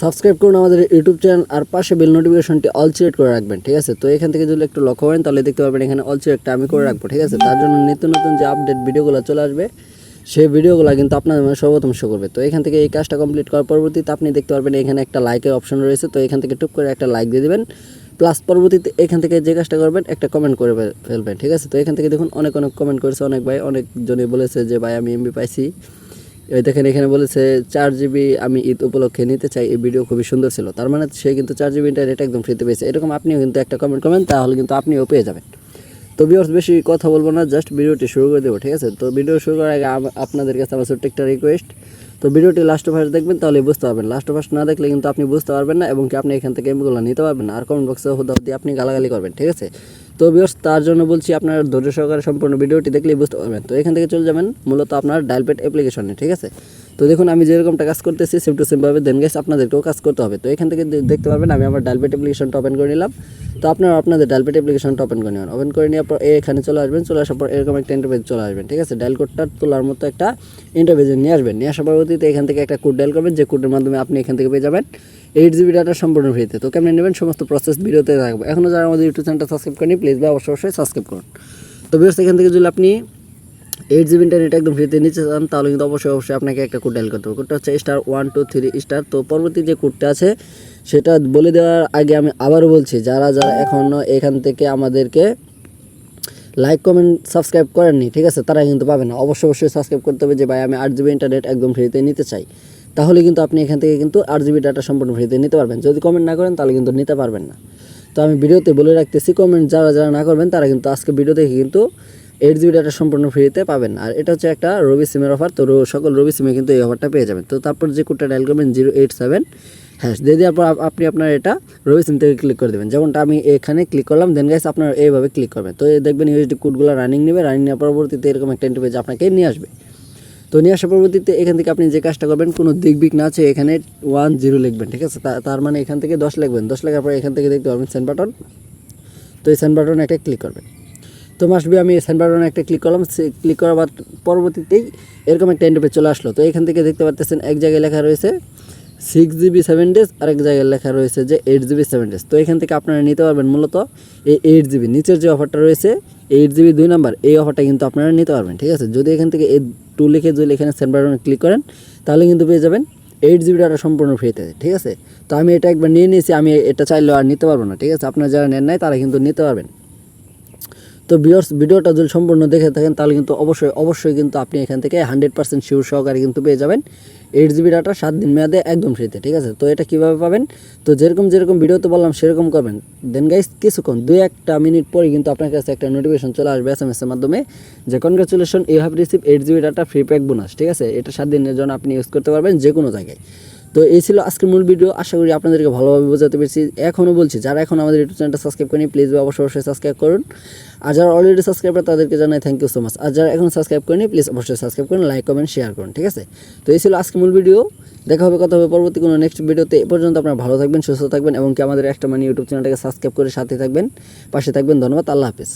Subscribe করুন আমাদের YouTube channel আর পাশে বেল নোটিফিকেশনটি অল সিলেক্ট করে রাখবেন, ঠিক আছে? তো এখান থেকে যদি একটু লক্ষ্য করেন, তাহলে দেখতে পারবেন এখানে অল সিলেক্টটা আমি করে রাখব, ঠিক আছে? তার জন্য নিত্য নতুন যে আপডেট ভিডিওগুলো চলে আসবে, সেই ভিডিওগুলো কিন্তু আপনার সর্বপ্রথম শো করবে। তো এখান থেকে এই কাজটা কমপ্লিট করার পরবর্তীতে আপনি দেখতে পারবেন এখানে একটা লাইকের অপশন রয়েছে, তো এখান থেকে টুক করে একটা লাইক দিয়ে দেবেন। প্লাস পরবর্তীতে এখান থেকে যে কাজটা করবেন, একটা কমেন্ট করে ফেলবেন, ঠিক আছে? তো এখান থেকে দেখুন অনেক অনেক কমেন্ট করেছে অনেক ভাই অনেকজনই বলেছে যে, ভাই, আমি এমবি পাইছি। এই দেখেন, এখানে বলেছে, চার জিবি আমি ঈদ উপলক্ষে নিতে চাই। এই ভিডিও খুবই সুন্দর ছিল। তার মানে সে কিন্তু চার জিবি ইন্টারনেট একদম ফ্রিতে পেয়েছে। এরকম আপনিও কিন্তু একটা কমেন্ট করবেন, তাহলে কিন্তু আপনিও পেয়ে যাবেন। তো ভিউয়ার্স বেশি কথা বলব না জাস্ট ভিডিওটি শুরু করে দেবো, ঠিক আছে? তো ভিডিও শুরু করার আগে আপনাদের কাছে আমার ছোট্ট একটা রিকোয়েস্ট তো ভিডিওটি লাস্ট ফার্স্ট দেখবেন তাহলে বুঝতে পারবেন। লাস্ট ফার্স্ট না দেখলে কিন্তু আপনি বুঝতে পারবেন না, এবং কি আপনি এখান থেকে এমগুলো নিতে পারবেন না। আর কমেন্ট বক্সে হুদা হুদি আপনি গালাগালি করবেন, ঠিক আছে? তো বিয়স তার জন্য বলছি আপনার ধৈর্য সহকারে সম্পূর্ণ ভিডিওটি দেখলেই বুঝতে পারবেন। তো এখান থেকে চলে যাবেন, মূলত আপনার ডায়ালপেড অ্যাপ্লিকেশনে ঠিক আছে? তো দেখুন, আমি যেরকমটা কাজ করতেছি সেম টু সেমভাবে দেন গেস আপনাদেরকেও কাজ করতে হবে। তো এখান থেকে দেখতে পারবেন, আমি আমার ডায়ালপেড অ্যাপ্লিকেশনটা ওপেন করে নিলাম। তো আপনারা আপনাদের ডায়ালপেড অ্যাপ্লিকেশনটা ওপেন করে নেবেন। ওপেন করে নেওয়ার পর এখানে চলে আসবেন। চলে আসার পর এরকম একটা ইন্টারভেজ চলে আসবেন ঠিক আছে? ডায়াল কোডটা তোলার মতো একটা ইন্টারভেজে নিয়ে আসবেন। নিয়ে আসার পরবর্তীতে এখান থেকে একটা কোড ডায়াল করবেন। যে কোডের মাধ্যমে আপনি এখান থেকে পেয়ে যাবেন। এইট জিবি ডাটা সম্পূর্ণ ফ্রিতে তো। কেমন নেবেন? সমস্ত প্রসেস ভিডিওতে থাকবে। এখনও যারা আমাদের ইউটিউব চ্যানেলটা সাবস্ক্রাইব করেনি প্লিজ বা অবশ্যই অবশ্যই সাবস্ক্রাইব করুন। তো বিকজ এখান থেকে যদি আপনি এইট জিবি ইন্টারনেট একদম ফ্রিতে নিতে চান তাহলে কিন্তু অবশ্যই অবশ্যই আপনাকে একটা কোড ডায়াল করতে হবে। কোডটা হচ্ছে star one two three star তো পরবর্তী যে কোডটা আছে, সেটা বলে দেওয়ার আগে আমি আবারও বলছি, যারা যারা এখনও এখান থেকে আমাদেরকে লাইক কমেন্ট সাবস্ক্রাইব করেননি, ঠিক আছে? তারা কিন্তু পাবে না। অবশ্যই অবশ্যই সাবস্ক্রাইব করতে হবে যে, ভাই, আমি আট জিবি ইন্টারনেট একদম ফ্রিতে নিতে চাই। তাহলে কিন্তু আপনি এখান থেকে কিন্তু আট জিবি ডাটা সম্পূর্ণ ফ্রিতে নিতে পারবেন। যদি কমেন্ট না করেন, তাহলে কিন্তু নিতে পারবেন না। তো আমি ভিডিওতে বলে রাখতেছি কমেন্ট যারা যারা না করবেন, তারা কিন্তু আজকে ভিডিও দেখে কিন্তু এইট জিবি ডাটা সম্পূর্ণ ফ্রিতে পাবেন। আর এটা হচ্ছে একটা রবি সিমের অফার তো সকল রবি সিমে কিন্তু এই অফারটা পেয়ে যাবেন। তো তারপর যে কোডটা ডায়াল করবেন জিরো এইট সেভেন হ্যাঁ দিয়ে দেওয়ার পর আপনি আপনার এটা রবি সিম থেকে ক্লিক করে দেবেন। যেমনটা আমি এখানে ক্লিক করলাম দেন গাইস আপনার এইভাবে ক্লিক করবেন। তো দেখবেন ইউএসডি কোডগুলো রানিং নেবে রানিং নেওয়ার পরবর্তীতে এরকম একটা ইন্টারপেজ আপনাকে নিয়ে আসবে। তো নিয়ে আসার পরবর্তীতে এখান থেকে আপনি যে কাজটা করবেন, কোনো দিক বিক না আছে, এখানে ওয়ান জিরো লিখবেন, ঠিক আছে? তার মানে এখান থেকে দশ লিখবেন। দশ লেখার পর এখান থেকে দেখতে পাবেন সেন্ড বাটন তো এই সেন্ড বাটনে একটা ক্লিক করবেন। তো মাস্ট আমি সেন্ড বাটনে একটা ক্লিক করলাম ক্লিক করার পরবর্তীতেই এরকম একটা ইন্টারপেজ চলে আসলো। তো এখান থেকে দেখতে পাচ্ছেন এক জায়গায় লেখা রয়েছে সিক্স জিবি সেভেন ডেজ আরেক জায়গায় লেখা রয়েছে যে এইট জিবি সেভেন ডেজ তো এখান থেকে আপনারা নিতে পারবেন মূলত এই এইট জিবি নিচের যে অফারটা রয়েছে এইট জিবি দুই নাম্বার এই অফারটা কিন্তু আপনারা নিতে পারবেন, ঠিক আছে? যদি এখান থেকে এই টু লিখে যদি এখানে সেন্ড বাটনে ক্লিক করেন, তাহলে কিন্তু পেয়ে যাবেন এইট জিবি ডাটা সম্পূর্ণ ফ্রিতে ঠিক আছে? তো আমি এটা একবার নিয়ে নিয়েছি, আমি এটা চাইলেও আর নিতে পারব না, ঠিক আছে? আপনারা যারা নেন নাই, তারা কিন্তু নিতে পারবেন। তো ভিউয়ার্স ভিডিওটা যদি সম্পূর্ণ দেখে থাকেন, তাহলে কিন্তু অবশ্যই অবশ্যই কিন্তু আপনি এখান থেকে হান্ড্রেড পার্সেন্ট শিওর সহকারে কিন্তু পেয়ে যাবেন এইট জিবি ডাটা সাত দিন মেয়াদে একদম ফ্রিতে ঠিক আছে? তো এটা কীভাবে পাবেন? তো যেরকম যেরকম ভিডিওতে বললাম, সেরকম করবেন। দেন গাইস কিছুক্ষণ দুই একটা মিনিট পরে কিন্তু আপনার কাছে একটা নোটিফিকেশন চলে আসবে এস এম এর মাধ্যমে যে congratulation you have receive eight GB data free pack bonus ঠিক আছে? এটা সাত দিনের জন্য আপনি ইউজ করতে পারবেন যে কোনো জায়গায়। তো এই ছিল আজকের মূল ভিডিও। আশা করি আপনাদেরকে ভালোভাবে বোঝাতে পেরেছি। এখনও বলছি, যারা এখন আমাদের ইউটিউব চ্যানেলটা সাবস্ক্রাইব করেনি প্লিজ অবশ্যই অবশ্যই সাবস্ক্রাইব করুন। আর যারা অলরেডি সাবস্ক্রাইবার তাদেরকে জানাই থ্যাংক ইউ সো মাচ আর যারা এখন সাবস্ক্রাইব করেনি প্লিজ অবশ্যই সাবস্ক্রাইব করুন লাইক কমেন্ট শেয়ার করুন, ঠিক আছে? তো এই ছিল আজকের মূল ভিডিও। দেখা হবে, কথা হবে পরবর্তী কোনো নেক্সট ভিডিওতে এ পর্যন্ত আপনারা ভালো থাকবেন, সুস্থ থাকবেন, এবং কি আমাদের একটা মানে ইউটিউব চ্যানেলটাকে সাবস্ক্রাইব করে সাথে থাকবেন, পাশে থাকবেন। ধন্যবাদ, আল্লাহ হাফিজ।